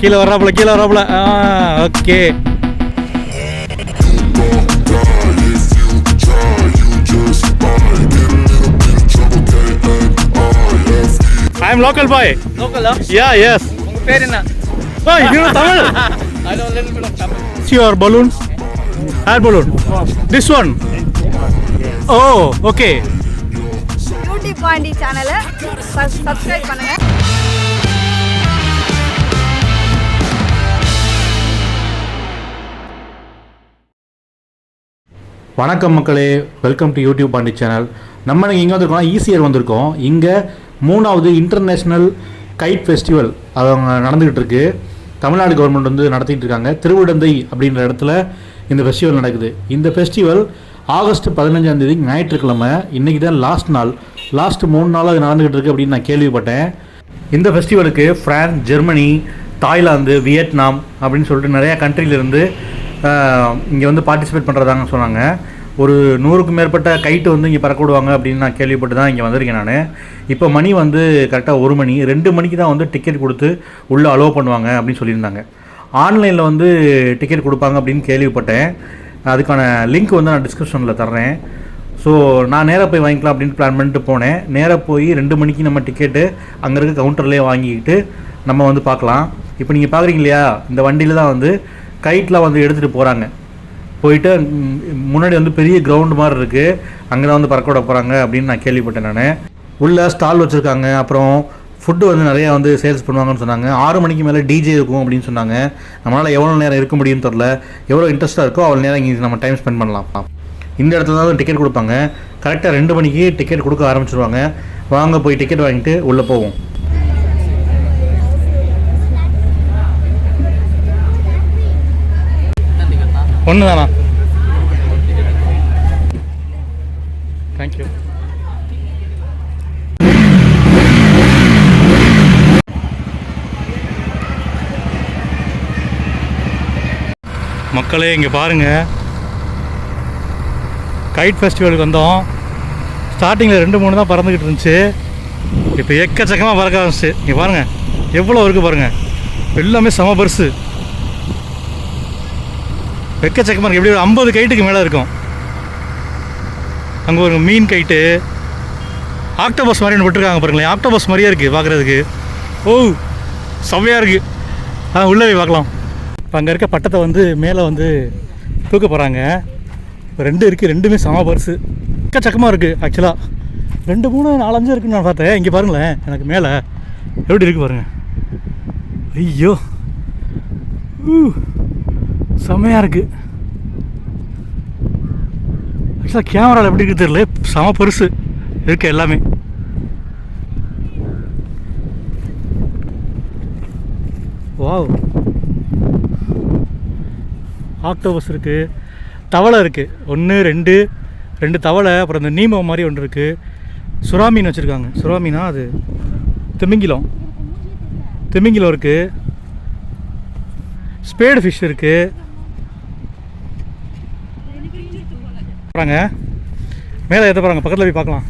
கீழே வர்றாப்புல கீழே வர்றாப்புல okay I am local boy லோக்கலா யா எஸ் உங்க பேர் என்ன பாய் you Tamil I know a little bit of Tamil. See your balloon? Air balloon. This one. Oh, okay. பியூட்டி பாண்டி சேனலை சப்ஸ்கிரைப் பண்ணுங்க வணக்கம் மக்களே. Welcome to YouTube Pandi channel நம்ம இங்கே எங்கே வந்திருக்கோம். ஈஸியர் வந்திருக்கோம். இங்கே மூணாவது இன்டர்நேஷ்னல் கைட் ஃபெஸ்டிவல் அது அவங்க நடந்துக்கிட்டு இருக்கு. தமிழ்நாடு கவர்மெண்ட் வந்து நடத்திட்டு இருக்காங்க. திருவிடந்தை அப்படின்ற இடத்துல இந்த ஃபெஸ்டிவல் நடக்குது. இந்த ஃபெஸ்டிவல் ஆகஸ்ட் பதினஞ்சாம் தேதி ஞாயிற்றுக்கிழமை. இன்றைக்கி தான் லாஸ்ட் நாள். லாஸ்ட் மூணு நாள் அது நடந்துக்கிட்டு இருக்கு அப்படின்னு நான் கேள்விப்பட்டேன். இந்த ஃபெஸ்டிவலுக்கு ஃப்ரான்ஸ் ஜெர்மனி தாய்லாந்து வியட்நாம் அப்படின்னு சொல்லிட்டு நிறையா கண்ட்ரிலிருந்து இங்கே வந்து பார்ட்டிசிபேட் பண்ணுறதாங்க சொன்னாங்க. ஒரு நூறுக்கும் மேற்பட்ட கைட்டு வந்து இங்கே பறக்க விடுவாங்க அப்படின்னு நான் கேள்விப்பட்டு தான் இங்கே வந்திருக்கேன் நான். இப்போ மணி வந்து கரெக்டாக ஒரு மணி ரெண்டு மணிக்கு தான் வந்து டிக்கெட் கொடுத்து உள்ளே அலோவ் பண்ணுவாங்க அப்படின்னு சொல்லியிருந்தாங்க. ஆன்லைனில் வந்து டிக்கெட் கொடுப்பாங்க அப்படின்னு கேள்விப்பட்டேன். அதுக்கான லிங்க் வந்து நான் டிஸ்கிரிப்ஷனில் தர்றேன். ஸோ நான் நேராக போய் வாங்கிக்கலாம் அப்படின்னு பிளான் பண்ணிட்டு போனேன். நேராக போய் ரெண்டு மணிக்கு நம்ம டிக்கெட்டு அங்கே இருக்க கவுண்டர்லேயே வாங்கிக்கிட்டு நம்ம வந்து பார்க்கலாம். இப்போ நீங்கள் பார்க்குறீங்க இல்லையா? இந்த வண்டியில் தான் வந்து கைட்லாம் வந்து எடுத்துகிட்டு போகிறாங்க போயிட்டு முன்னாடி வந்து பெரிய கிரவுண்டு மாதிரி இருக்குது அங்கே தான் வந்து பறக்க விட போகிறாங்க அப்படின்னு நான் கேள்விப்பட்டேன் நான். உள்ளே ஸ்டால் வச்சுருக்காங்க. அப்புறம் ஃபுட்டு வந்து நிறையா வந்து சேல்ஸ் பண்ணுவாங்கன்னு சொன்னாங்க. ஆறு மணிக்கு மேலே டிஜே இருக்கும் அப்படின்னு சொன்னாங்க. நம்மளால் எவ்வளோ நேரம் இருக்க முடியும்னு தெரில எவ்வளோ இன்ட்ரெஸ்ட்டாக இருக்கோ அவ்வளோ நேரம் இங்கே நம்ம டைம் ஸ்பெண்ட் பண்ணலாம். இந்த இடத்துல தான் டிக்கெட் கொடுப்பாங்க. கரெக்டாக ரெண்டு மணிக்கு டிக்கெட் கொடுக்க ஆரம்பிச்சிருவாங்க. வாங்க போய் டிக்கெட் வாங்கிட்டு உள்ளே போவோம். ஒன்று தானா தேங்க்யூ மக்களே இங்கே பாருங்கள் கைட் ஃபெஸ்டிவலுக்கு வந்தோம். ஸ்டார்டிங்கில் ரெண்டு மூணு தான் பறந்துக்கிட்டு இருந்துச்சு. இப்போ எக்கச்சக்கமாக பறக்க ஆரம்பிச்சு இங்கே பாருங்கள் எவ்வளோ இருக்குது பாருங்கள் எல்லாமே செம பரிசு வெக்கச்சக்கமாக இருக்கு. எப்படி ஒரு ஐம்பது கைட்டுக்கு மேலே இருக்கும். அங்கே ஒரு மீன் கைட்டு ஆக்டோபஸ் மாதிரி ஒன்று விட்டுருக்காங்க பாருங்களேன். ஆக்டோபஸ் மாதிரியே இருக்குது பார்க்குறதுக்கு ஓ செவ்வையாக இருக்குது ஆ உள்ளே போய் பார்க்கலாம். இப்போ அங்கே இருக்க பட்டத்தை வந்து மேலே வந்து தூக்க போகிறாங்க இப்போ ரெண்டு இருக்குது ரெண்டுமே சம பரிசு எக்கச்சக்கமாக இருக்குது ஆக்சுவலாக ரெண்டு மூணு நாலஞ்சு இருக்குன்னு நான் பார்த்தேன். இங்கே பாருங்களேன் எனக்கு மேலே. எப்படி இருக்குது பாருங்கள் ஐயோ. ஊ. செம்மையாக இருக்குது ஆக்சுவலாக கேமராவில் எப்படி இருக்குது தெரியல. செம பெருசு. இருக்கு எல்லாமே. வாவ் ஆக்டோபஸ் இருக்குது தவளை இருக்குது ஒன்று ரெண்டு ரெண்டு தவளை அப்புறம் இந்த நீமோ மாதிரி ஒன்று இருக்குது சுறா மீன் வச்சுருக்காங்க. சுறா மீனா அது? திமிங்கிலம். திமிங்கிலம் இருக்குது ஸ்பேடு ஃபிஷ் இருக்குது போகிறாங்க மேலே ஏற்ற போகிறாங்க பக்கத்தில் போய் பார்க்கலாம்.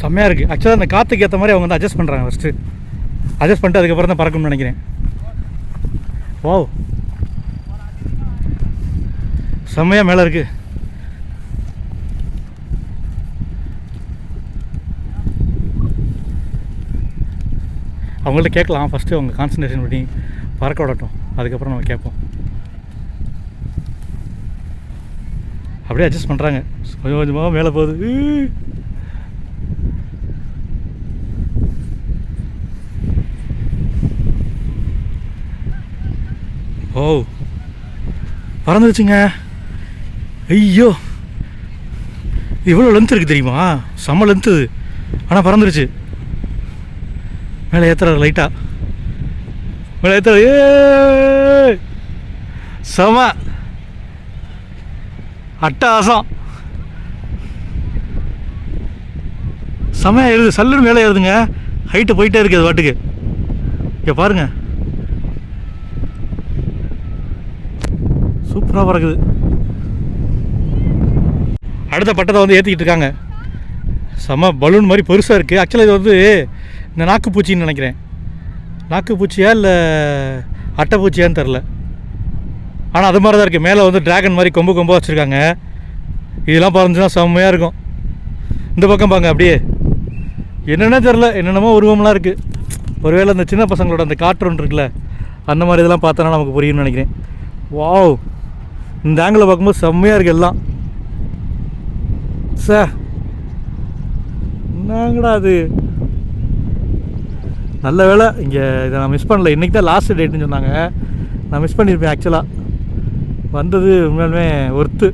செம்மையாக இருக்குது ஆக்சுவலாக அந்த காற்றுக்கு ஏற்ற மாதிரி அவங்க வந்து அட்ஜஸ்ட் பண்ணுறாங்க ஃபஸ்ட்டு அட்ஜஸ்ட் பண்ணிட்டு அதுக்கப்புறம் தான் பறக்கணும்னு நினைக்கிறேன். வாவ் செம்மையாக மேலே இருக்குது அவங்கள்ட்ட கேட்கலாம். ஃபஸ்ட்டு அவங்க கான்சன்ட்ரேஷன் பண்ணி பறக்க விடட்டும். அதுக்கப்புறம் நம்ம கேட்போம். அப்படியே அட்ஜஸ்ட் பண்ணுறாங்க கொஞ்சம் கொஞ்சமாக மேலே போகுது. ஓ. பறந்துருச்சுங்க. ஐயோ. இவ்வளோ லென்த் இருக்குது தெரியுமா? செம்ம லென்த்து ஆனால் பறந்துருச்சு. மேலே ஏற்றுறாரு லைட்டாக மேலே ஏற்றுறாரு ஏ செம. அட்டகாசம். செமையாக எழுது சல்லுன்னு மேலே ஏறுதுங்க ஹைட்டு போயிட்டே இருக்குது அது பாட்டுக்கு. இங்கே பாருங்க. சூப்பராக பறக்குது. அடுத்த பட்டத்தை வந்து ஏற்றிக்கிட்டு இருக்காங்க. செம பலூன் மாதிரி பெருசாக இருக்குது ஆக்சுவலாக இது வந்து இந்த நாக்குப்பூச்சின்னு நினைக்கிறேன். நாக்குப்பூச்சியா இல்லை அட்டைப்பூச்சியான்னு தெரில ஆனால் அது மாதிரி தான் இருக்குது மேலே வந்து டிராகன் மாதிரி கொம்பு கொம்பாக வச்சுருக்காங்க. இதெல்லாம் பறந்துச்சுன்னா செம்மையாக இருக்கும். இந்த பக்கம் பாங்க அப்படியே. என்னென்ன தெரில என்னென்னமோ உருவம்லாம் இருக்குது ஒருவேளை அந்த சின்ன பசங்களோட அந்த கார்ட்டூன் இருக்குல்ல அந்த மாதிரி இதெல்லாம் பார்த்தோன்னா நமக்கு புரியும்னு நினைக்கிறேன். வாவ் இந்த ஆங்கிளில் பார்க்கும்போது செம்மையாக இருக்குது எல்லாம். சார் என்னங்கடா அது? நல்ல வேலை இங்கே இதை நான் மிஸ் பண்ணல. இன்றைக்கி தான் லாஸ்ட் டேட்னு சொன்னாங்க. நான் மிஸ் பண்ணியிருப்பேன் ஆக்சுவலாக வந்தது உண்மையாலுமே ஒர்த்து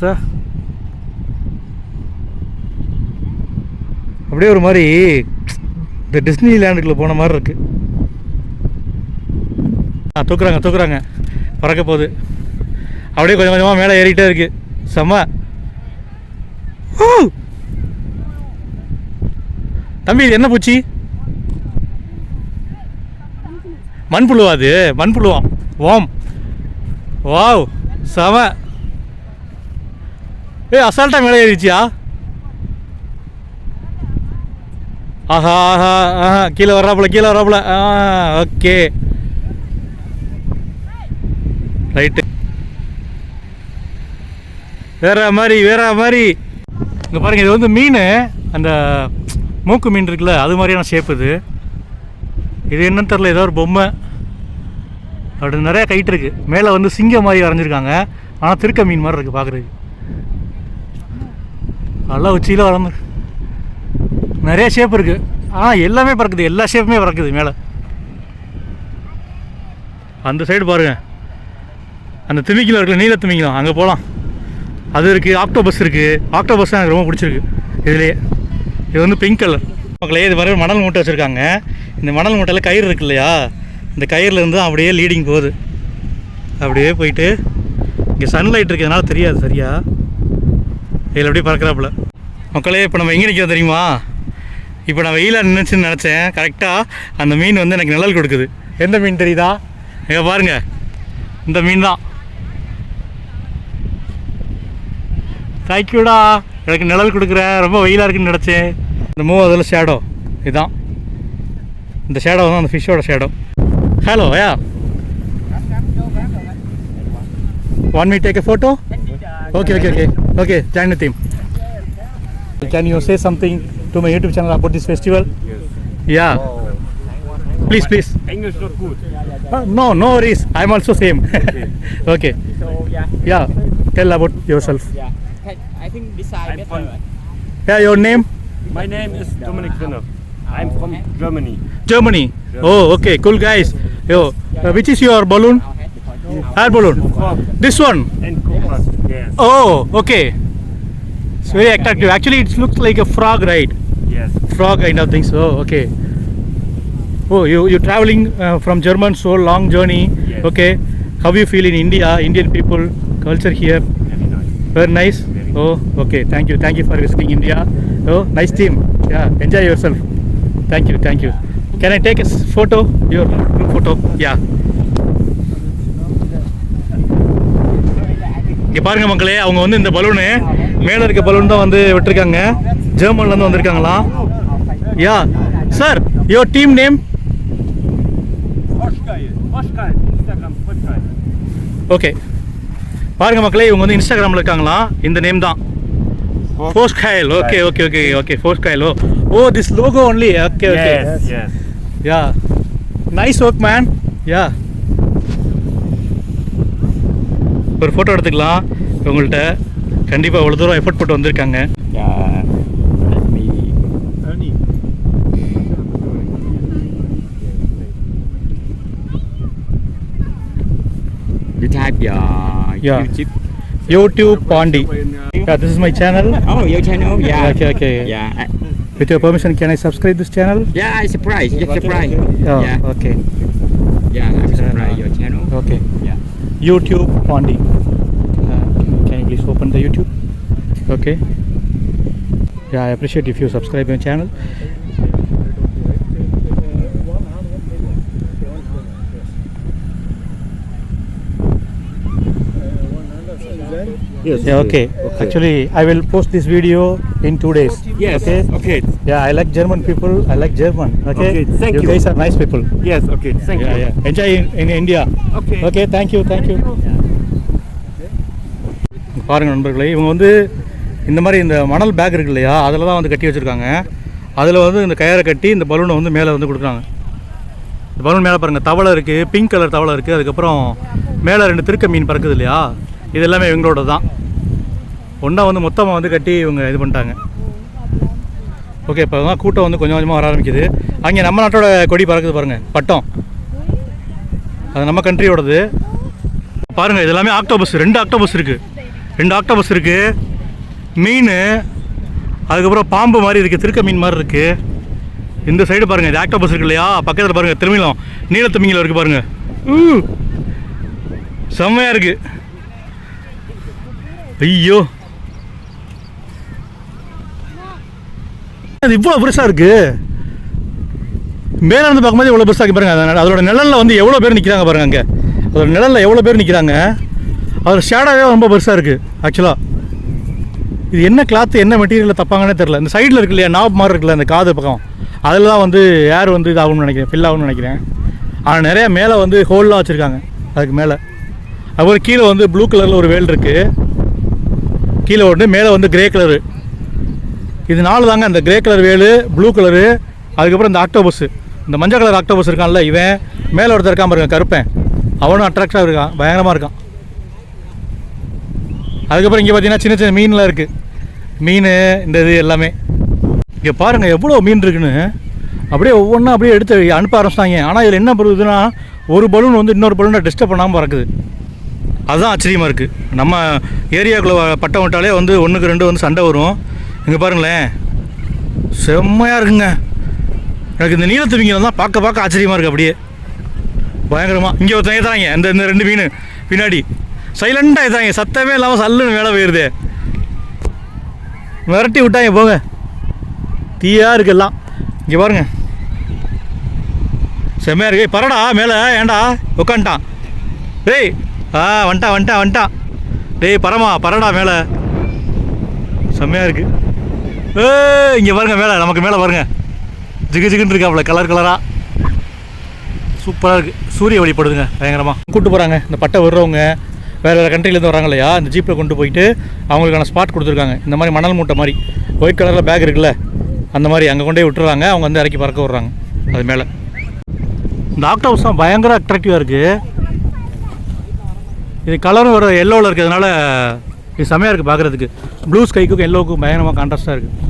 சார் அப்படியே ஒரு மாதிரி இந்த டிஸ்னி லேண்டுக்குள்ளே போன மாதிரி இருக்கு. ஆ தூக்குறாங்க தூக்குறாங்க. பறக்க போகுது. அப்படியே கொஞ்சம் கொஞ்சமாக மேலே ஏறிக்கிட்டே இருக்கு. செம்ம. தம்பி இது என்ன பூச்சி? மண்புழுவா அது மண்புழுவாம் ஓம். வாவ் செம. ஏய் அசால்ட்டாக மேலே ஏறிச்சியா ஆஹா ஆஹா ஆஹா கீழே வர்றாப்புல கீழே வர்றாப்புல. ஆ ஓகே. ரைட்டு. வேற மாதிரி வேற மாதிரி. இங்கே பாருங்கள் இது வந்து மீன் அந்த மூக்கு மீன் இருக்குல்ல அது மாதிரியான ஷேப் இது. இது என்னன்னு தெரில ஏதோ ஒரு பொம்மை. அப்படி நிறையா கைட்டு இருக்குது மேலே வந்து சிங்கம் மாதிரி வரைஞ்சிருக்காங்க. ஆனால் திருக்க மீன் மாதிரி இருக்குது பார்க்குறதுக்கு நல்லா உச்சியில் வளர்ந்து நிறைய ஷேப் இருக்குது ஆனால் எல்லாமே பறக்குது. எல்லா ஷேப்புமே பறக்குது மேலே. அந்த சைடு பாருங்க. அந்த திமிக்கில் இருக்குல்ல நீல திமிங்கலம். அங்கே போகலாம் அது இருக்குது ஆக்டோபஸ் இருக்குது ஆக்டோபஸ் எனக்கு ரொம்ப பிடிச்சிருக்கு. இதுலேயே. இது வந்து பிங்க் கலர் மக்களே இது வரை மணல் மூட்டை வச்சுருக்காங்க. இந்த மணல் மூட்டையில் கயிறு இருக்கு இல்லையா? இந்த கயிறுல இருந்து அப்படியே லீடிங் போகுது. அப்படியே போயிட்டு இங்கே சன்லைட் இருக்கிறதுனால தெரியாது சரியா? இதில் அப்படியே பறக்கிறாப்புல. மக்களே இப்போ நம்ம எங்கே நிற்கிறோம் தெரியுமா? இப்போ நான் வெயிலாக நின்றுச்சுன்னு நினச்சேன். கரெக்டாக அந்த மீன் வந்து எனக்கு நிழல் கொடுக்குது. எந்த மீன் தெரியுதா? இங்கே பாருங்க. இந்த மீன் தான். தேங்க்யூடா எனக்கு நிழல் கொடுக்குற. ரொம்ப வெயிலாக இருக்குன்னு நினச்சேன். இந்த மூவ் அதில் ஷேடோ இதுதான் இந்த ஷேடோ தான் அந்த ஃபிஷ்ஷோட shadow hello yeah one me take a photo okay okay okay okay join with Can you say something to my YouTube channel about this festival? Yeah. Please, please. English not good. Uh, no, no worries. I'm also same. okay. So yeah, Yeah. Tell about yourself. yeah. I think this side I'm better. from- right? Yeah, your name? My name is Dominic Rinner. I'm from Germany. Germany. Oh, okay. Cool guys. Yo, uh, which is your balloon? Air balloon. This one. and cobras. Yes. Oh, okay. It's very attractive. Actually, it looks like a frog, right? Yes. frog kind of things. Oh, okay. Oh, you you traveling uh, from German so long journey. Yes. Okay. How you feel in India? Indian people culture here. Very nice. Very nice. Very Oh, okay. Thank you. Thank you for visiting India. Oh, nice team. Yeah. Enjoy yourself. Thank you. Thank you. Can I take a s- photo? Your group photo. Yeah. இங்கே பாருங்க மக்களே அவங்க வந்து இந்த balloon மேலே இருக்க balloon தான் வந்து விட்டுருக்காங்க ஜெர்மன்லேருந்து வந்திருக்காங்களாம் yeah sir your team name. Okay பாருங்க மக்களே இவங்க வந்து இன்ஸ்டாகிராமில் இருக்காங்களாம் இந்த நேம் தான். Force Kyle okay okay okay okay force Kyle oh oh this logo only okay okay. Yeah nice work man yeah ஒரு ஃபோட்டோ எடுத்துக்கலாம் உங்கள்கிட்ட கண்டிப்பாக அவ்வளோ தூரம் எஃபர்ட் போட்டு வந்திருக்காங்க. You type your Yeah. YouTube. YouTube Pondi. Yeah, this is my channel. Oh, your channel? Yeah. Okay, okay. Yeah. With your permission, can I subscribe this channel? Yeah, I surprise. You're surprised. Oh, yeah. Okay. Yeah, I'm uh, surprised your channel. Okay. Yeah. YouTube Pondi. Uh, can you please open the YouTube? Okay. Yeah, I appreciate if you subscribe my channel. Yes. Yeah, okay. Actually, I will post this video in two days. Yes. Okay. Okay. Yeah, I like German people. I like German. Okay. Okay, thank you. guys are nice people. Yes. Okay. Thank yeah, you. yeah. Enjoy in, in India. Okay. Okay thank you thank you பாருங்கள் நண்பர்களே இவங்க வந்து இந்த மாதிரி இந்த மணல் back இருக்கு இல்லையா அதில் தான் வந்து கட்டி வச்சுருக்காங்க அதில் வந்து இந்த கயரை கட்டி இந்த பலூனை வந்து மேலே வந்து கொடுக்குறாங்க இந்த பலூன் மேலே பாருங்கள் தவளை இருக்குது பிங்க் கலர் தவளை இருக்குது அதுக்கப்புறம் மேலே ரெண்டு திருக்க மீன் பறக்குது இல்லையா இது எல்லாமே இவங்களோட தான். ஒன்றா வந்து மொத்தமாக வந்து கட்டி இவங்க இது பண்ணிட்டாங்க. ஓகே இப்போ தான் கூட்டம் வந்து கொஞ்சம் கொஞ்சமாக வர ஆரம்பிக்குது. அங்கே நம்ம நாட்டோட கொடி பறக்குது பாருங்கள் பட்டம். அது நம்ம கண்ட்ரியோடது பாருங்கள் இது எல்லாமே ஆக்டோபஸ் ரெண்டு ஆக்டோபஸ் இருக்குது ரெண்டு ஆக்டோபஸ் இருக்குது மீன் அதுக்கப்புறம் பாம்பு மாதிரி இருக்குது திருக்க மீன் மாதிரி இருக்குது இந்த சைடு பாருங்கள் இது ஆக்டோபஸ் இருக்கு இல்லையா? பக்கத்தில் பாருங்கள் திருமிலம் நீலத்திமிங்கிலம் இருக்குது பாருங்கள் செம்மையாக இருக்குது ஐயோ. அது இவ்வளோ பெருசாக இருக்குது மேலே இருந்து பார்க்கும்போது எவ்வளோ பெருசாக இருக்கு பாருங்க. அதனால அதோட நிழலில் வந்து எவ்வளோ பேர் நிற்கிறாங்க பாருங்க அங்கே. அதோட நிழலில் எவ்வளோ பேர் நிற்கிறாங்க அதோட ஷேடாகவே ரொம்ப பெருசாக இருக்குது ஆக்சுவலாக இது என்ன கிளாத்து என்ன மெட்டீரியலில் தப்பாங்கன்னே தெரில இந்த சைடில் இருக்கு இல்லையா நாப் மாதிரி இருக்குல்ல அந்த காது பக்கம். அதில் தான் வந்து ஏர் வந்து இதாகும்னு நினைக்கிறேன் ஃபில் ஆகும்னு நினைக்கிறேன். ஆனால் நிறைய மேலே வந்து ஹோல்லாம் வச்சுருக்காங்க அதுக்கு மேலே. அதுபோல் கீழே வந்து ப்ளூ கலரில் ஒரு வேல் இருக்குது கீழே ஒன்று மேலே வந்து கிரே கலரு இது நாலு தாங்க இந்த grey colour whale blue colour அதுக்கப்புறம் இந்த ஆக்டோபஸ் இந்த மஞ்சள் கலர் ஆக்டோபஸ் இருக்கான்ல இவன் மேலே ஒருத்தர் இருக்கான் பாருங்க கருப்பேன். அவனும் அட்ராக்டாக இருக்கான் பயங்கரமாக இருக்கான். அதுக்கப்புறம் இங்கே பார்த்தீங்கன்னா சின்ன சின்ன மீன்லாம் இருக்குது மீன் இந்த இது எல்லாமே. இங்கே பாருங்கள் எவ்வளோ மீன் இருக்குன்னு. அப்படியே ஒவ்வொன்றா அப்படியே எடுத்து அனுப்ப ஆரம்பிச்சிட்டாங்க. ஆனால் இதில் என்ன பண்ணுதுன்னா ஒரு பலூன் வந்து இன்னொரு பலூனை டிஸ்டர்ப் பண்ணாமல் பறக்குது. அதுதான் ஆச்சரியமாக இருக்குது நம்ம ஏரியாக்குள்ளே பட்டம் விட்டாலே வந்து ஒன்றுக்கு ரெண்டு வந்து சண்டை வரும் இங்கே பாருங்களேன். செம்மையாக இருக்குங்க. எனக்கு இந்த நீலத்துவிங்களை தான் பார்க்க பார்க்க ஆச்சரியமாக இருக்குது அப்படியே. பயங்கரமாக இங்கே ஒருத்தங்க தாங்க இந்த இந்த ரெண்டு மீன். பின்னாடி. சைலண்டாக இதாங்க சத்தமே இல்லாமல் சல்லுன்னு மேலே போயிடுது விரட்டி விட்டாங்க போங்க. தீயாக இருக்கு எல்லாம். இங்கே பாருங்க. செம்மையாக இருக்கு. பரடா மேலே. ஏன்டா? உட்காந்துட்டான் டேய் ஆ வந்துட்டான் வந்துட்டான் வந்துட்டான் டேய் பரமா பரடா மேலே. செம்மையாக இருக்குது ஏ இங்கே பாருங்க மேலே நமக்கு மேலே பாருங்க. ஜிகு ஜிகுன்னு இருக்காப்புல கலர் கலராக சூப்பராக இருக்குது சூரிய வழிபடுதுங்க பயங்கரமாக கூப்பிட்டு போகிறாங்க இந்த பட்டை வர்றவங்க வேறு வேறு கண்ட்ரிலேருந்து வராங்க இல்லையா இந்த ஜீப்பில் கொண்டு போயிட்டு அவங்களுக்கான ஸ்பாட் கொடுத்துருக்காங்க. இந்த மாதிரி மணல் மூட்டை மாதிரி. ஒயிட் கலரில் பேக் இருக்குல்ல அந்த மாதிரி அங்கே கொண்டே விட்டுறாங்க அவங்க வந்து இறக்கி பறக்க விட்றாங்க. அது மேலே. இந்த ஆக்டோபஸ் தான் பயங்கர அட்ராக்டிவாக இருக்குது இது கலரும் ஒரு எல்லோவில் இருக்கிறதுனால இது செமையாக இருக்குது பார்க்குறதுக்கு ப்ளூ ஸ்கைக்கும் எல்லோவுக்கும் பயங்கரமாக கான்ட்ராஸ்ட்டாக இருக்குது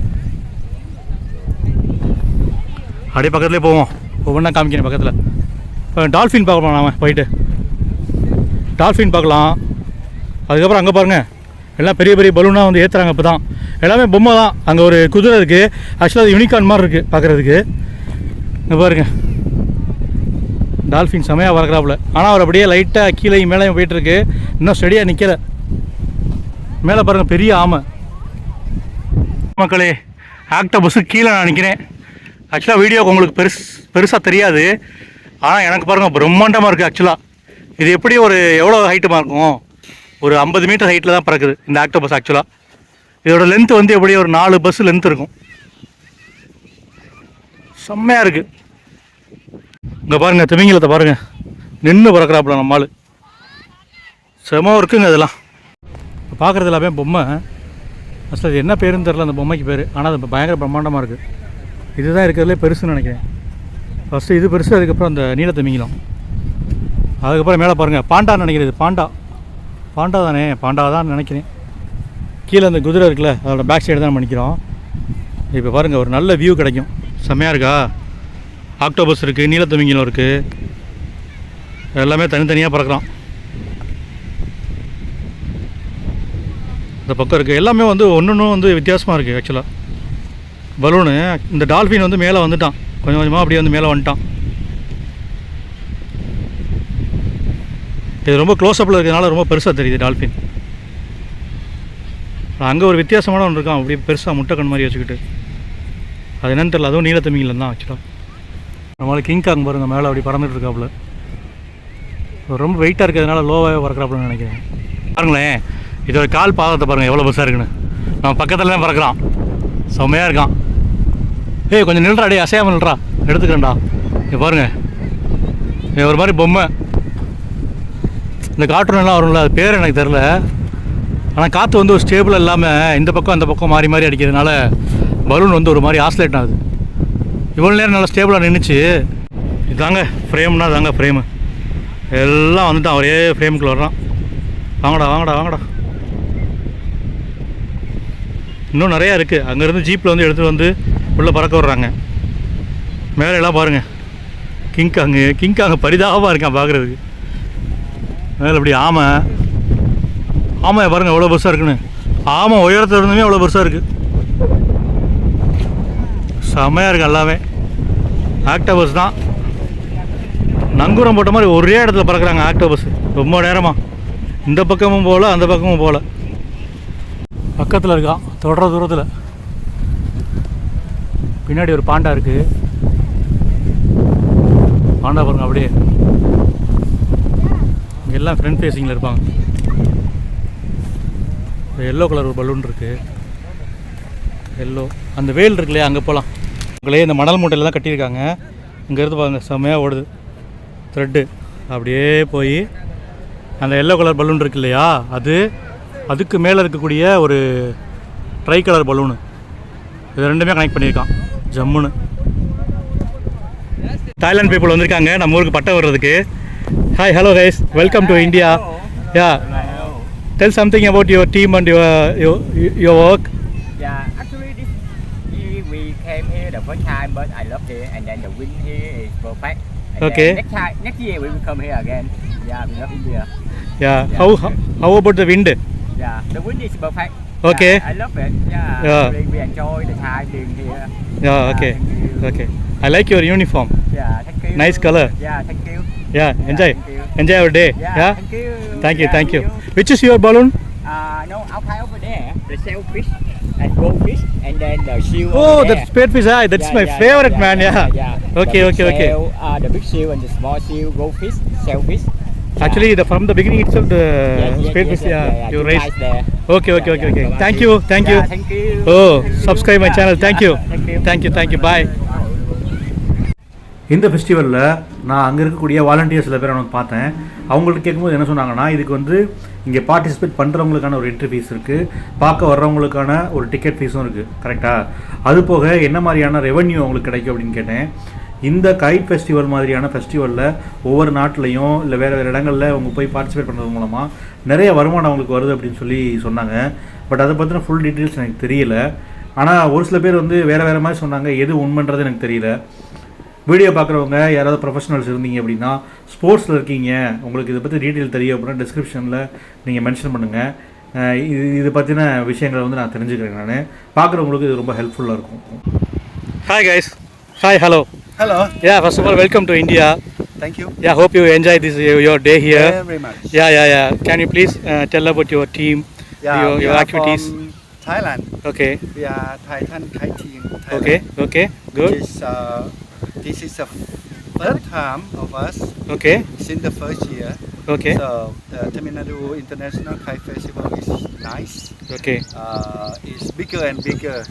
அப்படியே பக்கத்துலேயே போவோம். ஒவ்வொன்றா காமிக்கணும் பக்கத்தில். இப்போ டால்ஃபின் பார்க்கலாம் நாம் போயிட்டு. டால்ஃபின் பார்க்கலாம். அதுக்கப்புறம் அங்கே பாருங்கள் எல்லாம் பெரிய பெரிய பலூனாக வந்து ஏற்றுறாங்க இப்போ தான் எல்லாமே பொம்மை தான் அங்கே ஒரு குதிரை இருக்குது ஆக்சுவலாக அது யூனிகார்ன் மாதிரி இருக்குது பார்க்குறதுக்கு இங்கே பாருங்க. டால்ஃபின் செமையாக பறக்கிறாப்புல ஆனால் அவர் அப்படியே லைட்டாக கீழே மேலேயும் போயிட்டுருக்கு. இன்னும் ஸ்டெடியாக நிற்கலை மேலே பாருங்கள் பெரிய ஆமை. மக்களே ஆக்டோபஸ்ஸு கீழே நான் நிற்கிறேன் ஆக்சுவலாக வீடியோ உங்களுக்கு பெருசு பெருசாக தெரியாது. ஆனால் எனக்கு பாருங்கள் பிரம்மாண்டமாக இருக்குது ஆக்சுவலாக இது எப்படி ஒரு எவ்வளோ ஹைட்டுமாக இருக்கும்? ஒரு ஐம்பது மீட்டர் ஹைட்டில் தான் பறக்குது இந்த ஆக்டோபஸ் ஆக்சுவலாக இதோட லென்த்து வந்து எப்படி ஒரு நாலு பஸ் லென்த் இருக்கும். செம்மையாக இருக்குது இங்கே பாருங்கள் திமிங்கலத்தை பாருங்கள் நின்று பறக்கிறாப்புல நம்ம ஆளு. செம இருக்குங்க அதெல்லாம் பார்க்குறது எல்லாமே பொம்மை. அசல் அது என்ன பேருன்னு தெரில அந்த பொம்மைக்கு பேர். ஆனால் அது பயங்கர பிரம்மாண்டமாக இருக்குது இதுதான் இருக்கிறதுலே பெருசுன்னு நினைக்கிறேன். ஃபஸ்ட்டு இது பெருசு அதுக்கப்புறம் அந்த நீல திமிங்கலம். அதுக்கப்புறம் மேலே பாருங்கள் பாண்டான்னு நினைக்கிறது பாண்டா. பாண்டா தானே பாண்டா தான் நினைக்கிறேன். கீழே அந்த குதிரை இருக்குல்ல அதோட பேக் சைடு தான் நம்ம நிற்கிறோம் இப்போ பாருங்கள் ஒரு நல்ல வியூ கிடைக்கும். செம்மையாக இருக்கா? ஆக்டோபஸ் இருக்குது நீலத்தமிங்கிலம் இருக்குது எல்லாமே தனித்தனியாக பறக்கலாம் இந்த பக்கம் இருக்குது எல்லாமே வந்து ஒன்று வந்து வித்தியாசமாக இருக்குது ஆக்சுவலாக பலூனு இந்த டால்ஃபின் வந்து மேலே வந்துட்டான். கொஞ்சம் கொஞ்சமாக அப்படியே வந்து மேலே வந்துட்டான். இது ரொம்ப க்ளோஸ்அப்பில் இருக்கிறதுனால ரொம்ப பெருசாக தெரியுது டால்ஃபின் அங்கே ஒரு வித்தியாசமான ஒன்று இருக்கான். அப்படியே பெருசாக முட்டைக்கண் மாதிரி வச்சுக்கிட்டு. அது என்னன்னு தெரியல. அதுவும் நீலத்தமிங்கில் தான் ஆக்சுவலாக நம்மளால கிங் காங் பாருங்க மேலே அப்படி பறந்துட்டு இருக்காப்புல ரொம்ப வெயிட்டாக இருக்கிறதுனால லோவாகவே பறக்கிறாப்புலன்னு நினைக்கிறேன். பாருங்களேன் இதோட கால் பாதத்தை பாருங்கள் எவ்வளோ பெருசாக இருக்குன்னு. நம்ம பக்கத்தில் தான் பறக்கிறான். செம்மையாக இருக்கான். ஏய் கொஞ்சம் நில்றா டே அசையாமல் நில்றா. எடுத்துக்கிறேன்டா. இங்க பாருங்கள் இது ஒரு மாதிரி பொம்மை. இந்த கார்ட்டூன் எல்லாம் வரும்ல அது பேர் எனக்கு தெரில ஆனால் காற்று வந்து ஒரு ஸ்டேபிள் இல்லாமல் இந்த பக்கம் அந்த பக்கம் மாறி மாறி அடிக்கிறதுனால பலூன் வந்து ஒரு மாதிரி ஆஸ்லேட் ஆகுது. இவ்வளோ நேரம் நல்லா ஸ்டேபிளாக நின்றுச்சு இதாங்க ஃப்ரேம்னா தாங்க ஃப்ரேமு எல்லாம் வந்துட்டான். ஒரே ஃப்ரேமுக்குள்ள வர்றான். வாங்கடா வாங்கடா வாங்கடா. இன்னும் நிறையா இருக்குது அங்கேருந்து ஜீப்பில் வந்து எடுத்துகிட்டு வந்து உள்ளே பறக்க விட்றாங்க. மேலே எல்லாம் பாருங்கள் கிங்காங்கு கிங்காங்கு பரிதாபமாக இருக்கான் பார்க்குறதுக்கு மேலே இப்படி ஆமை. ஆமாம் பாருங்கள் எவ்வளோ பெருசாக இருக்குன்னு. ஆமை உயரத்துலேருந்துமே அவ்வளோ எவ்வளோ பெருசாக இருக்குது செம்மையாக இருக்குது எல்லாமே. ஆக்டோபஸ் தான். நங்கூரம் போட்ட மாதிரி ஒரே இடத்துல பறக்கிறாங்க ஆக்டோபஸ் ரொம்ப நேரமாக இந்த பக்கமும் போகல அந்த பக்கமும் போகல பக்கத்தில் இருக்கான் தொடர தூரத்தில். பின்னாடி ஒரு பாண்டா இருக்குது பாண்டா பாருங்க அப்படியே. எல்லாம் ஃப்ரண்ட் ஃபேஸிங்கில் இருப்பாங்க. எல்லோ கலர் ஒரு பலூன் இருக்குது எல்லோ அந்த வேல் இருக்கு இல்லையா அங்கே போகலாம் உங்களே இந்த மணல் மூட்டையில் தான் கட்டியிருக்காங்க. இங்கே இருந்து பாருங்க செம்மையாக ஓடுது. த்ரெட்டு அப்படியே போய் அந்த எல்லோ கலர் பலூன் இருக்கு இல்லையா? அது அதுக்கு மேலே இருக்கக்கூடிய ஒரு ட்ரை கலர் பலூனு இது ரெண்டுமே கனெக்ட் பண்ணியிருக்கான். ஜம்முன்னு. தாய்லாந்து பீப்புள் வந்திருக்காங்க. நம்ம ஊருக்கு பட்டம் வர்றதுக்கு. Hi hello guys welcome to India yeah tell something about your team and your your work the first time, but I love here. And then the wind here is perfect. And Okay. Next time, next year we will come here again. Yeah, we love India. Yeah. How how, how about the wind? Yeah, the wind is perfect. Okay. Yeah, I love it. Yeah. Yeah. We, we enjoy the time being here. Yeah. Okay. thank you. Okay. I like your uniform. Yeah. Thank you. Nice color. Yeah. Thank you. Yeah. Enjoy. thank you. Enjoy your day. Yeah. Thank you. Thank you. Yeah, Thank you. Which is your balloon? Uh, no, outside over there, the sailfish and goldfish, and then the seal. Oh, there. spearfish. Ah, that's Yeah, my yeah, favorite, yeah, man. Yeah. yeah, Okay, The okay, okay. Uh, the big seal and the small seal, goldfish, shellfish. Actually, the from the beginning itself, the yeah, spearfish. yes, Yeah, you raised. there. Okay, okay, okay, okay. Thank you, thank you. Thank you. Oh, subscribe my channel. Thank you. yeah, Thank you. Thank you, thank you. Bye. இந்த ஃபெஸ்டிவலில் நான் அங்கே இருக்கக்கூடிய volunteer சில பேர் நான் பார்த்தேன். அவங்கள்ட்ட கேட்கும்போது என்ன சொன்னாங்கன்னா இதுக்கு வந்து இங்கே பார்ட்டிசிபேட் பண்ணுறவங்களுக்கான ஒரு என்ட்ரி ஃபீஸ் இருக்குது பார்க்க வர்றவங்களுக்கான ஒரு டிக்கெட் ஃபீஸும் இருக்குது கரெக்டாக அது போக என்ன மாதிரியான ரெவன்யூ அவங்களுக்கு கிடைக்கும் அப்படின்னு கேட்டேன். இந்த கைட் ஃபெஸ்டிவல் மாதிரியான ஃபெஸ்டிவலில் ஒவ்வொரு நாட்டிலையும் இல்லை வேறு வேறு இடங்களில் அவங்க போய் பார்ட்டிசிபேட் பண்ணுறது மூலமாக நிறைய வருமானம் அவங்களுக்கு வருது அப்படின்னு சொல்லி சொன்னாங்க. பட் அதை பற்றின ஃபுல் டீட்டெயில்ஸ் எனக்கு தெரியல. ஆனால் ஒரு சில பேர் வந்து வேறு வேறு மாதிரி சொன்னாங்க. எது உண்மைன்றது எனக்கு தெரியல. வீடியோ பார்க்குறவங்க யாராவது ப்ரொஃபஷனல்ஸ் இருந்தீங்க அப்படின்னா ஸ்போர்ட்ஸில் இருக்கீங்க உங்களுக்கு இதை பற்றி டீட்டெயில் தெரியும் அப்படின்னா டிஸ்கிரிப்ஷனில் நீங்கள் மென்ஷன் பண்ணுங்கள் இது இது பற்றின விஷயங்களை வந்து நான் தெரிஞ்சுக்கிறேன் நான் பார்க்குறவங்களுக்கு இது ரொம்ப ஹெல்ப்ஃபுல்லாக இருக்கும் guys. Hi, hello. Hello, Yeah, first of all, welcome to India. thank you Yeah, hope you enjoy this uh, your day here. very much. Yeah, yeah, yeah. Can you please uh, tell about your team, Yeah, your, we your are activities? Thailand. Okay, We are Titan Kite Team. Thailand. okay, okay. Good. This, uh, this is the third time of us Okay, since the first year. okay, So the Tamil Nadu International Kite Festival is nice. okay. Uh, it's bigger and bigger,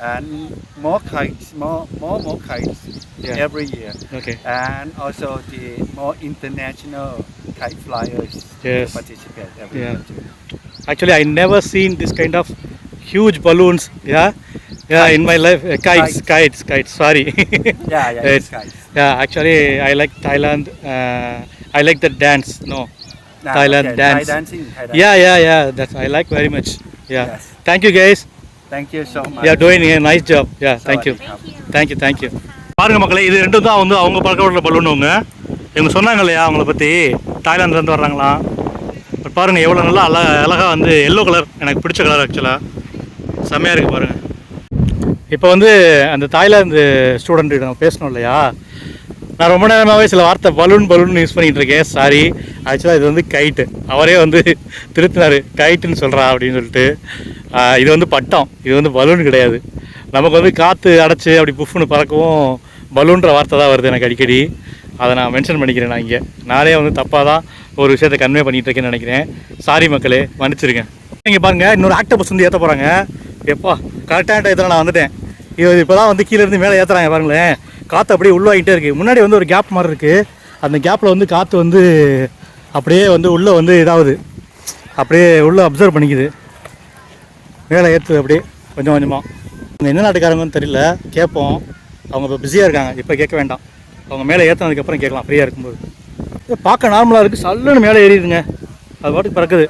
and more kites, more more more kites Yeah. every year. Okay. And also the more international kite flyers Yes. participate every Yeah. year. Actually, I never seen this kind of huge balloons. Yeah, yeah. In my life, uh, kites, kites, kites. Sorry. Yeah, yeah, It's- kites. yeah, actually, I like Thailand. Uh, I like the dance. No. Nah, Thailand okay, dance. Thai dancing. Thai dancing. Yeah, yeah, yeah. That's I like very much. Yeah. Yes. Thank you, guys. Thank you so much. You are doing a nice job. Yeah. Thank you. Sawadee thank you thank you பாருங்க மக்களே இது ரெண்டும் தான் வந்து அவங்க பழக்க விடுற பலூனுங்க இவங்க சொன்னாங்க இல்லையா அவங்கள பற்றி தாய்லாந்துலேருந்து வர்றாங்களாம் பட் பாருங்கள் எவ்வளோ நல்லா அழ அழகாக வந்து எல்லோ கலர் எனக்கு பிடிச்ச கலர் ஆக்சுவலாக செம்மையாக இருக்குது பாருங்கள் இப்போ வந்து அந்த தாய்லாந்து ஸ்டூடெண்ட்டு நம்ம பேசணும் இல்லையா? நான் ரொம்ப நேரமாகவே சில வார்த்தை பலூன் பலூன் யூஸ் பண்ணிகிட்டு இருக்கேன். சாரி ஆக்சுவலாக இது வந்து கைட்டு அவரே வந்து திருத்தினார். கைட்டுன்னு சொல்கிறா அப்படின்னு சொல்லிட்டு. இது வந்து பட்டம். இது வந்து பலூன் கிடையாது. நமக்கு வந்து காற்று அடைச்சி அப்படி புஃப்னு பறக்கவும் பலூன்ற வார்த்தை தான் வருது எனக்கு அடிக்கடி. அதை நான் மென்ஷன் பண்ணிக்கிறேன் நான் இங்கே. நானே வந்து தப்பாக தான் ஒரு விஷயத்தை கன்வே பண்ணிகிட்டு இருக்கேன்னு நினைக்கிறேன். சாரி மக்களே மன்னிச்சிருக்கேன் நீங்கள் பாருங்க இன்னொரு ஆக்டோபஸ் வந்து ஏற்ற போகிறாங்க எப்பா கரெக்டான டயத்தில் நான் வந்துட்டேன். இது இப்போ தான் வந்து கீழே இருந்து மேலே ஏற்றுறாங்க பாருங்களேன். காற்று அப்படியே உள்வாகிட்டே இருக்குது முன்னாடி வந்து ஒரு கேப் மாதிரி இருக்குது அந்த கேப்பில் வந்து காற்று வந்து அப்படியே வந்து உள்ளே வந்து இதாகுது. அப்படியே உள்ளே அப்சர்வ் பண்ணிக்குது. மேலே ஏற்றுது அப்படியே கொஞ்சம் கொஞ்சமாக அவங்க என்ன நாட்டுக்காரங்கன்னு தெரியல கேட்போம். அவங்க இப்போ பிஸியாக இருக்காங்க. இப்போ கேட்க வேண்டாம். அவங்க மேலே ஏற்றினதுக்கப்புறம் கேட்கலாம். ஃப்ரீயாக இருக்கும்போது. பார்க்க நார்மலாக இருக்குது சல்லுன்னு மேலே ஏறிடுங்க அது பாட்டுக்கு பறக்குது.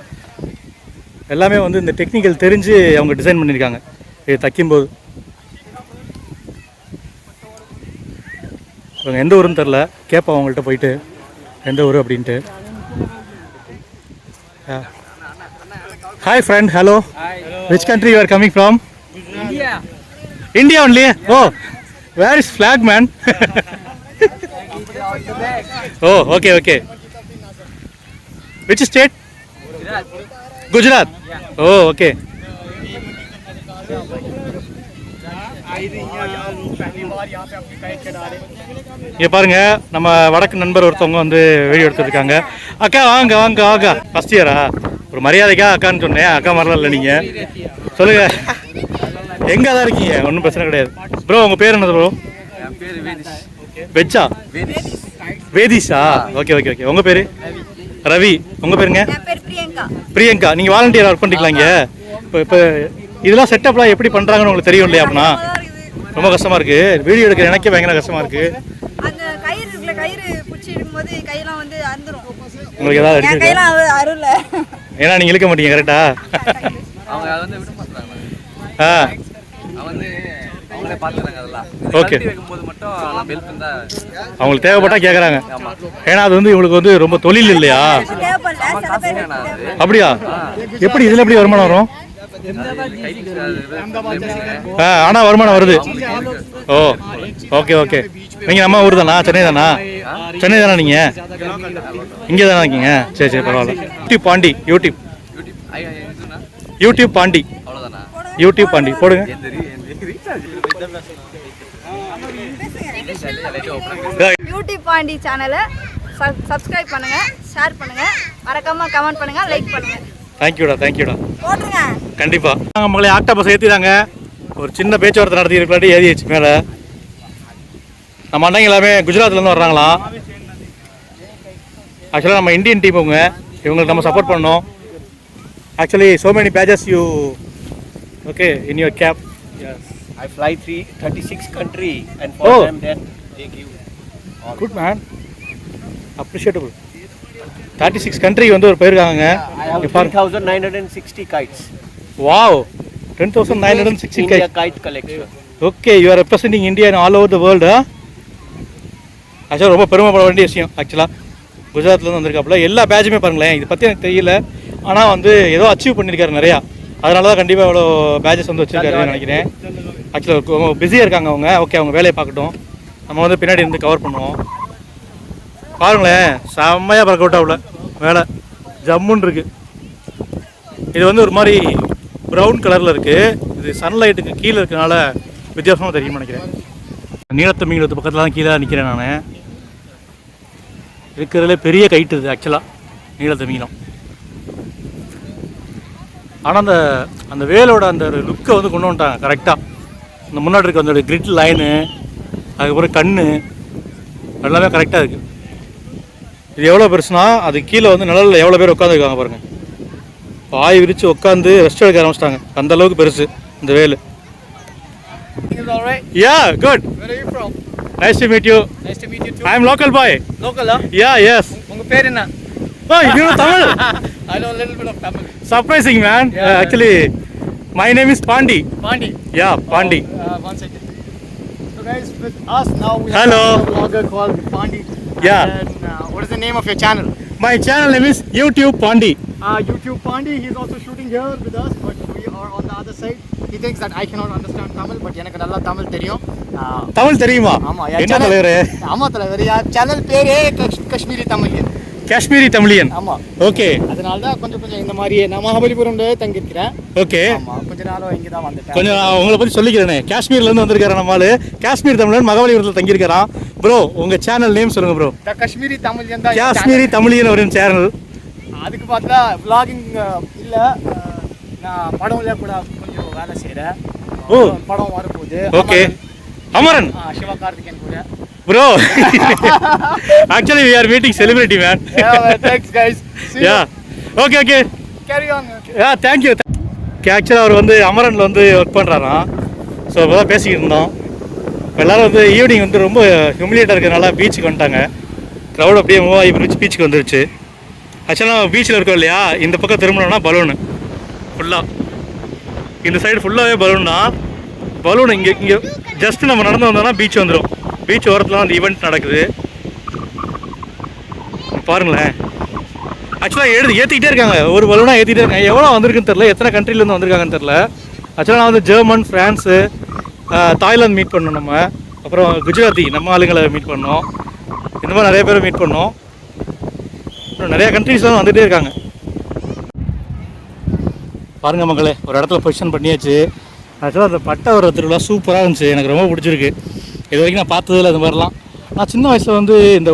எல்லாமே வந்து இந்த டெக்னிக்கல் தெரிஞ்சு அவங்க டிசைன் பண்ணியிருக்காங்க. இது தைக்கும்போது. இவங்க எந்த ஊருன்னு தெரில கேட்போம் அவங்கள்ட்ட போயிட்டு. எந்த ஊர் அப்படின்ட்டு. Hi friend hello which country you are coming from? India. India only? Oh, where is flag, man? oh, okay, okay. Which Gujarat. Oh, okay. இங்க பாருங்க நம்ம வடக்கு நண்பர் ஒருத்தவங்க வந்து வீடியோ எடுத்துருக்காங்க. அக்கா வாங்க வாங்க வாங்க. ஃபர்ஸ்ட் இயரா ஒரு மரியாதைக்கா அக்கான்னு சொன்னேன். அக்கா மாதிரிலாம் இல்லை நீங்க. சொல்லுங்க. எங்க தான் இருக்கீங்க? ஒன்றும் பிரச்சனை கிடையாது. ப்ரோ உங்க பேர் என்னது ப்ரோ வெஜ்ஜா? வேதிஷா? Okay okay okay. உங்க பேரு? ரவி உங்க பேருங்க? என் பேர் பிரியங்கா. பிரியங்கா நீங்க வாலண்டியர் ஒர்க் பண்ணிக்கலாம் இங்க. இப்போ இப்போ இதெல்லாம் செட்டப்லாம் எப்படி பண்றாங்கன்னு உங்களுக்கு தெரியும் இல்லையா அப்படின்னா. ரொம்ப கஷ்டமா இருக்கு. வீடியோ எடுக்கிற எனக்கே பயங்கர கஷ்டமா இருக்கு. அந்த கயிறு இருக்குல்ல கயிறு பிடிச்சி எடுக்கும்போது கையெல்லாம் வந்து அறுந்துரும். உங்களுக்கு ஏதாவது கையெல்லாம் அருள ஏன்னா நீங்க இழுக்க மாட்டீங்க கரெக்டா அவங்க அதை வந்து விட மாட்டாங்க ஆ. அவங்க வந்து அவங்களே அதெல்லாம். இருந்தா அவங்களுக்கு தேவைப்பட்டா கேக்குறாங்க. ஏன்னா அது வந்து இவங்களுக்கு வந்து ரொம்ப தொழில் இல்லையா? அப்படியா? எப்படி இதுல எப்படி வருமானம் வரும்? கைக்கு அது ஆ ஆனா வருமானம் வருது. Oh okay okay. நீங்க நம்ம ஊர் தானா? சென்னை தானா? சென்னை தானா நீங்க? இங்கே தானே இருக்கீங்க? சரி சரி பரவாயில்ல. YouTube Pandi YouTube. YouTube Pandi. YouTube Pandi. போடுங்க. யூடியூப் பாண்டி சேனலை சப்ஸ்கிரைப் பண்ணுங்க ஷேர் பண்ணுங்க மறக்காம கமெண்ட் பண்ணுங்க லைக் பண்ணுங்க. தேங்க்யூடா தேங்க்யூடா போட்டுருங்க. கண்டிப்பா. நாங்கள் மகளை ஆக்டாபஸ் ஏற்றிட்டாங்க ஒரு சின்ன பேச்சுவார்த்தை நடத்தி இருக்காட்டி ஏறிடுச்சு மேலே. நம்ம அண்ணங்க எல்லாமே குஜராத்லேருந்து வர்றாங்களாம் ஆக்சுவலாக நம்ம இந்தியன் டீம் இவங்க இவங்களுக்கு நம்ம சப்போர்ட் பண்ணோம். Actually so many pages you okay in your cap I fly three, 36 country and Oh. for them then they give good man appreciatable thirty six country வந்து ஒரு போயிருக்காங்க I have 3,960 kites. Wow ten thousand nine hundred sixty India kite collection. Okay you are representing India all over the world ஆக்சுவலாக ரொம்ப பெருமைப்பட வேண்டிய விஷயம் ஆக்சுவலாக குஜராத்லேருந்து வந்திருக்காப்புல எல்லா பேட்சுமே பாருங்களேன் இதை பற்றி எனக்கு தெரியல. ஆனால் வந்து ஏதோ அச்சீவ் பண்ணியிருக்காரு நிறையா. அதனால தான் கண்டிப்பாக இவ்வளோ பேட்சஸ் வந்து வச்சிருக்காருன்னு நினைக்கிறேன். ஆக்சுவலாக பிஸியாக இருக்காங்க அவங்க. ஓகே அவங்க வேலையை பார்க்கட்டும். நம்ம வந்து பின்னாடி இருந்து கவர் பண்ணுவோம். பாருங்களேன் செம்மையாக பறக்க விட்டாப்புல வேலை. ஜம்முன்னு இருக்கு. இது வந்து ஒரு மாதிரி ப்ரௌன் கலரில் இருக்குது இது சன்லைட்டுக்கு கீழே இருக்கனால வித்தியாசமாக தெரியும் நினைக்கிறேன். நீளத்து மீனத்து பக்கத்தில் தான் கீழே நிற்கிறேன் நான். இருக்கிறதுல பெரிய கைட்டு இது ஆக்சுவலாக நீளத்து மீனம் ஆனால் அந்த அந்த வேலோட அந்த லுக்கை வந்து கொண்டு வந்துட்டாங்க கரெக்டாக இந்த முன்னாடி இருக்க அந்த கிரிட் லைனு அதுக்கப்புறம் கண் எல்லாமே கரெக்டாக இருக்குது இது எவ்வளோ பெருசுனா அது கீழே வந்து நிழலில் எவ்வளோ பேர் உட்காந்துருக்காங்க பாருங்கள் பாய் விரித்து உட்காந்து ரெஸ்ட் எடுக்க ஆரம்பிச்சிட்டாங்க. அந்த அளவுக்கு பெருசு இந்த whale. Yeah good Where are you from? Nice to meet you Nice to meet you too. I am local boy Local, huh? Yeah yes உங்க பேர் என்ன? You know Tamil little bit of Tamil. Surprising man Yeah. Actually my name is Pandi Pandi. Yeah Pandi Uh, one second. So guys, with us now we Hello. have a vlogger called Pandi. Yeah. And uh, what is the name of your channel? My channel name is YouTube Pandi Uh, YouTube Pandi. He's also shooting here with us, but we are on the other side. He thinks that I cannot understand Tamil, but எனக்கு நல்லா தமிழ் தெரியும். Uh, Tamil தெரியுமா ஆமா என்ன தலைவர் ஆமா தலைவர் channel பேரே கஷ்- காஷ்மீரி தமிழ் காஷ்மீரி தமிழியன். ஆமா. ஓகே. அதனால தான் கொஞ்சம் கொஞ்சம் இந்த மாதிரி நான் மகாபலிபுரம்ல தங்கியிருக்கிறேன். ஓகே. ஆமா கொஞ்ச நாளும் இங்கே தான் வந்துட்டேன். கொஞ்சம் நான் உங்களை பற்றி சொல்லிக்கிறேனே. காஷ்மீர்ல இருந்து வந்திருக்காரு நம்மளு காஷ்மீர் தமிழன் மகாபலிபுரத்தில் தங்கியிருக்காராம் ப்ரோ உங்க சேனல் நேம் சொல்லுங்க ப்ரோ காஷ்மீரி தமிழ் தான் காஷ்மீரி தமிழியன் ஒரு சேனல் அதுக்கு பார்த்தா vlogging இல்ல படம்ல கூட கொஞ்சம் வேலை செய்கிறேன் ஓ. படம் வரப்போகுது ஓகே. அமரன். ஆ, சிவகார்த்திகேயன் கூட. Bro actually we are meeting celebrity man thanks guys yeah okay okay carry on yeah thank you ஆக்சுவலாக அவர் வந்து அமரனில் வந்து ஒர்க் பண்ணுறாராம் ஸோ இப்போ தான் பேசிக்கிட்டு இருந்தோம். இப்போ எல்லோரும் வந்து ஈவினிங் வந்து ரொம்ப ஹியூமிலேட்டாக இருக்கிறதுனால பீச்சுக்கு வந்துட்டாங்க. க்ரௌட் அப்படியே மூவ் ஆகி பீச் பீச்சுக்கு வந்துருச்சு. ஆக்சுவலாக பீச்சில் இருக்கோம் இல்லையா? இந்த பக்கம் திரும்பினோம்னா பலூனு ஃபுல்லாக இந்த சைடு ஃபுல்லாகவே பலூன் தான். பலூன் இங்கே இங்கே ஜஸ்ட் நம்ம நடந்து வந்தோம்னா பீச் வந்துடும் பீச் ஓரத்தில் அந்த ஈவெண்ட் நடக்குது. பாருங்களேன். ஆக்சுவலாக எழுதி ஏற்றிக்கிட்டே இருக்காங்க. ஒரு பலூனாக ஏற்றிட்டே இருக்காங்க. எவ்வளோ வந்திருக்குன்னு தெரில எத்தனை கண்ட்ரிலேருந்து வந்திருக்காங்கன்னு தெரில ஆக்சுவலாக நான் வந்து ஜெர்மன் ஃப்ரான்ஸு தாய்லாந்து மீட் பண்ணோம் நம்ம. அப்புறம் குஜராத்தி நம்ம ஆளுங்களை மீட் பண்ணோம். இந்த மாதிரி நிறைய பேரை மீட் பண்ணோம். இன்னும் நிறைய கண்ட்ரிஸ்லாம் வந்துகிட்டே இருக்காங்க. பாருங்க மக்களே ஒரு இடத்துல பொசிஷன் பண்ணியாச்சு. ஆக்சுவலாக அந்த பட்டை வர திருவிழா சூப்பராக இருந்துச்சு. எனக்கு ரொம்ப பிடிச்சிருக்கு. இது வரைக்கும் நான் பார்த்ததில்ல இந்த மாதிரிலாம். நான் சின்ன வயசில் வந்து இந்த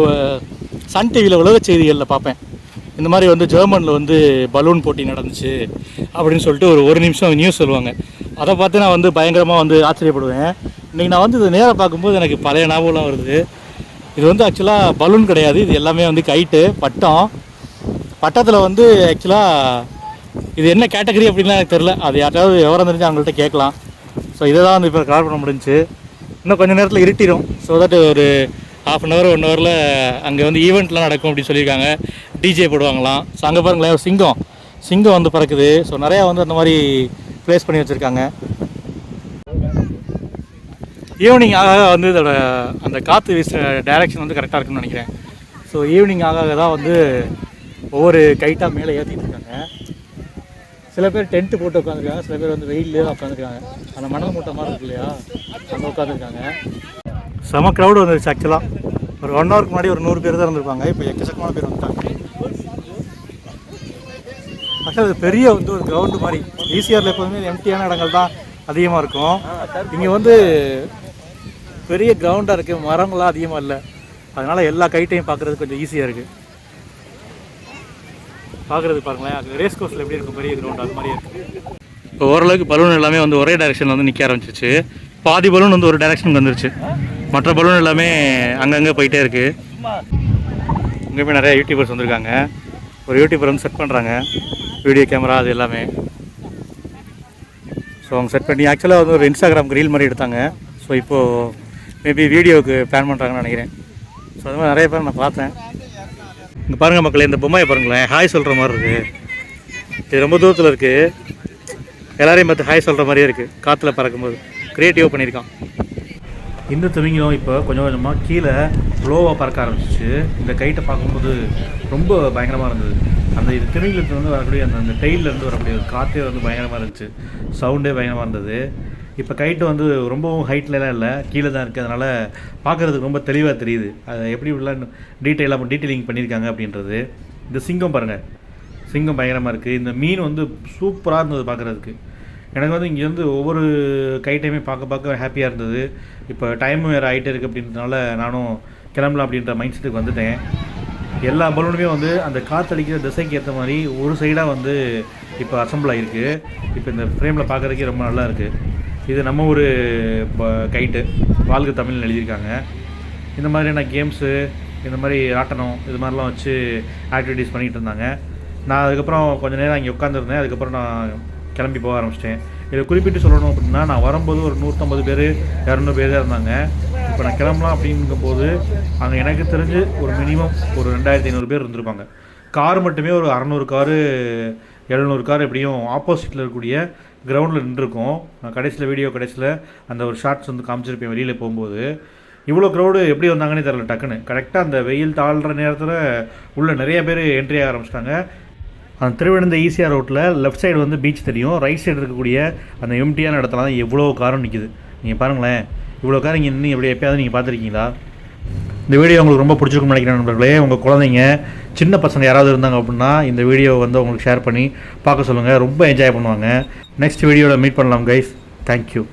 சன் டிவியில் உலக செய்திகளில் பார்ப்பேன். இந்த மாதிரி வந்து ஜெர்மனில் வந்து பலூன் போட்டி நடந்துச்சு அப்படின்னு சொல்லிட்டு ஒரு ஒரு நிமிஷம் நியூஸ் சொல்லுவாங்க. அதை பார்த்து நான் வந்து பயங்கரமாக வந்து ஆச்சரியப்படுவேன். இன்றைக்கி நான் வந்து இதை நேராக பார்க்கும்போது எனக்கு பழைய ஞாபகம்லாம் வருது. இது வந்து ஆக்சுவலாக பலூன் கிடையாது. இது எல்லாமே வந்து கைட்டு பட்டம். பட்டத்தில் வந்து ஆக்சுவலாக இது என்ன கேட்டகரி அப்படின்லாம் எனக்கு தெரில அது யாராவது விவரம் தெரிஞ்சு அவங்கள்ட்ட கேட்கலாம். ஸோ இதை தான் வந்து இப்போ கவர் பண்ண முடிஞ்சு இன்னும் கொஞ்சம் நேரத்தில் இருட்டிடும் ஸோ தட் ஒரு ஹாஃப் அன் ஹவர் ஒன் ஹவரில் அங்கே வந்து ஈவெண்ட்லாம் நடக்கும் அப்படின்னு சொல்லியிருக்காங்க. டிஜே போடுவாங்களாம். ஸோ அங்கே பாருங்களேன் ஒரு சிங்கம். சிங்கம் வந்து பறக்குது. ஸோ நிறையா வந்து அந்த மாதிரி ப்ளேஸ் பண்ணி வச்சுருக்காங்க. ஈவினிங் ஆக ஆக வந்து இதோட அந்த காற்று வீசுகிற டைரக்ஷன் வந்து கரெக்டாக இருக்குன்னு நினைக்கிறேன். ஸோ ஈவினிங் ஆக ஆக தான் வந்து ஒவ்வொரு கைட்டாக மேலே ஏற்றிட்டு இருக்காங்க. சில பேர் டென்ட்டு போட்டு உட்காந்துருக்காங்க சில பேர் வந்து வெயிலே உட்காந்துருக்காங்க அந்த மணல் மூட்டை மாதிரி இருக்கு இல்லையா? அங்கே உட்காந்துருக்காங்க செம க்ரௌடு வந்துருச்சு ஆக்சுவலாக ஒரு ஒன் ஹவருக்கு முன்னாடி ஒரு நூறு பேர் தான் இருந்திருப்பாங்க. இப்போ எக்கச்சக்கமான பேர் வந்துட்டாங்க. ஆக்சுவலாக இது பெரிய வந்து ஒரு கிரவுண்டு மாதிரி. ஈசிஆரில் எப்போதுமே எம்டியான இடங்கள் தான் அதிகமாக இருக்கும். இங்கே வந்து பெரிய கிரவுண்டாக இருக்குது மரங்கள்லாம் அதிகமாக இல்லை. அதனால் எல்லா கைட்டையும் பார்க்குறது கொஞ்சம் ஈஸியாக இருக்குது பார்க்குறது பாருங்களேன். ரேஸ் கோர்ஸில் எப்படி இருக்கும் பெரிய கிரவுண்ட் அது மாதிரியே இருக்குது இப்போ ஓரளவுக்கு பலூன் எல்லாமே வந்து ஒரே டைரெக்ஷனில் வந்து நிற்க ஆரம்பிச்சிச்சு பாதி பலூன் வந்து ஒரு டைரெக்ஷனுக்கு வந்துருச்சு. மற்ற பலூன் எல்லாமே அங்கங்கே போயிட்டே இருக்குது இங்கே போய் நிறைய யூடியூபர்ஸ் வந்திருக்காங்க. ஒரு யூடியூபர் வந்து செட் பண்ணுறாங்க வீடியோ கேமரா அது எல்லாமே. ஸோ அவங்க செட் பண்ணி ஆக்சுவலாக வந்து ஒரு இன்ஸ்டாகிராம் ரீல் மாதிரி எடுத்தாங்க. ஸோ இப்போது மேபி வீடியோவுக்கு பிளான் பண்ணுறாங்கன்னு நினைக்கிறேன். ஸோ அது மாதிரி நிறைய பேர் நான் பார்த்தேன். இங்கே பாருங்கள் மக்களே இந்த பொம்மையை பாருங்களேன். ஹாய் சொல்கிற மாதிரி இருக்குது இது ரொம்ப தூரத்தில் இருக்குது எல்லாரையும் பார்த்து ஹாய் சொல்கிற மாதிரியே இருக்குது காற்றுல பறக்கும்போது. க்ரியேட்டிவாக பண்ணியிருக்கான். இந்த திமிங்கலம் இப்போ கொஞ்சம் கொஞ்சமாக கீழே லோவாக பறக்க ஆரம்பிச்சிச்சு. இந்த கைட்டை பார்க்கும்போது ரொம்ப பயங்கரமாக இருந்தது. அந்த இது திமிங்கலத்துல வந்து வரக்கூடிய அந்த அந்த tail-ல வரக்கூடிய ஒரு காற்றே வந்து பயங்கரமாக இருந்துச்சு. சவுண்டே பயங்கரமாக இருந்தது. இப்போ கைட்டு வந்து ரொம்பவும் ஹைட்லலாம் இல்லை கீழே தான் இருக்குது அதனால் பார்க்குறதுக்கு ரொம்ப தெளிவாக தெரியுது. அதை எப்படி இப்படிலாம் டீட்டெயிலாக டீட்டெயிலிங் பண்ணியிருக்காங்க அப்படின்றது. இந்த சிங்கம் பாருங்கள் சிங்கம் பயங்கரமாக இருக்குது இந்த மீன் வந்து சூப்பராக இருந்தது பார்க்குறதுக்கு எனக்கு வந்து இங்கேருந்து ஒவ்வொரு கைட்டையுமே பார்க்க பார்க்க ஹாப்பியாக இருந்தது. இப்போ டைமும் வேறு ஆகிட்டே இருக்குது அப்படின்றதுனால நானும் கிளம்பலாம் அப்படின்ற மைண்ட் செட்டுக்கு வந்துட்டேன். எல்லா பலூனுமே வந்து அந்த காற்றடிக்கிற திசைக்கு ஏற்ற மாதிரி ஒரு சைடாக வந்து இப்போ அசம்பிள் ஆகிருக்கு இப்போ இந்த ஃப்ரேமில் பார்க்குறதுக்கே ரொம்ப நல்லா இருக்குது இது நம்ம ஒரு கைட்டு. வாழ்க தமிழ்னு எழுதியிருக்காங்க. இந்த மாதிரியான கேம்ஸு இந்த மாதிரி ஆட்டணும் இது மாதிரிலாம் வச்சு ஆக்டிவிட்டீஸ் பண்ணிகிட்டு இருந்தாங்க. நான் அதுக்கப்புறம் கொஞ்ச நேரம் அங்கே உட்காந்துருந்தேன் அதுக்கப்புறம் நான் கிளம்பி போக ஆரம்பிச்சிட்டேன். இதை குறிப்பிட்டு சொல்லணும் அப்படின்னா நான் வரும்போது ஒரு நூற்றம்பது பேர் இரநூறு பேர் தான் இருந்தாங்க. இப்போ நான் கிளம்பலாம் அப்படிங்கும்போது அங்கே எனக்கு தெரிஞ்சு ஒரு மினிமம் ஒரு ரெண்டாயிரத்தி ஐநூறு பேர் இருந்திருப்பாங்க. கார் மட்டுமே ஒரு அறநூறு காரு எழுநூறு கார் எப்படியும் ஆப்போசிட்டில் இருக்கக்கூடிய கிரவுண்டில் நின்றுருக்கோம். நான் கடைசியில் வீடியோ கடைசியில் அந்த ஒரு ஷார்ட்ஸ் வந்து காமிச்சிருப்பேன் வெளியில் போகும்போது. இவ்வளோ க்ரௌடு எப்படி வந்தாங்கன்னே தெரில டக்குன்னு. கரெக்டாக அந்த வெயில் தாழ்கிற நேரத்தில் உள்ளே நிறைய பேர் என்ட்ரி ஆக ஆரம்பிச்சிட்டாங்க. அந்த திருவிழந்த ஈசிஆர் ரோட்டில் லெஃப்ட் சைடு வந்து பீச் தெரியும். ரைட் சைடு இருக்கக்கூடிய அந்த எம்டியான இடத்துல தான் எவ்வளோ காரம் நிற்கிது நீங்கள் பாருங்களேன். இவ்வளோ காரம் இங்கே நின்று எப்படி எப்பயாவது நீங்கள் பார்த்துருக்கீங்களா? இந்த வீடியோ உங்களுக்கு ரொம்ப பிடிச்சிருக்கும்னு நினைக்கிறேன் நண்பர்களே. உங்கள் குழந்தைங்க சின்ன பசங்க யாராவது இருந்தாங்க அப்படின்னா இந்த வீடியோ வந்து உங்களுக்கு ஷேர் பண்ணி பார்க்க சொல்லுங்கள் ரொம்ப என்ஜாய் பண்ணுவாங்க. நெக்ஸ்ட் வீடியோவில் மீட் பண்ணலாம் கைஸ் தேங்க்யூ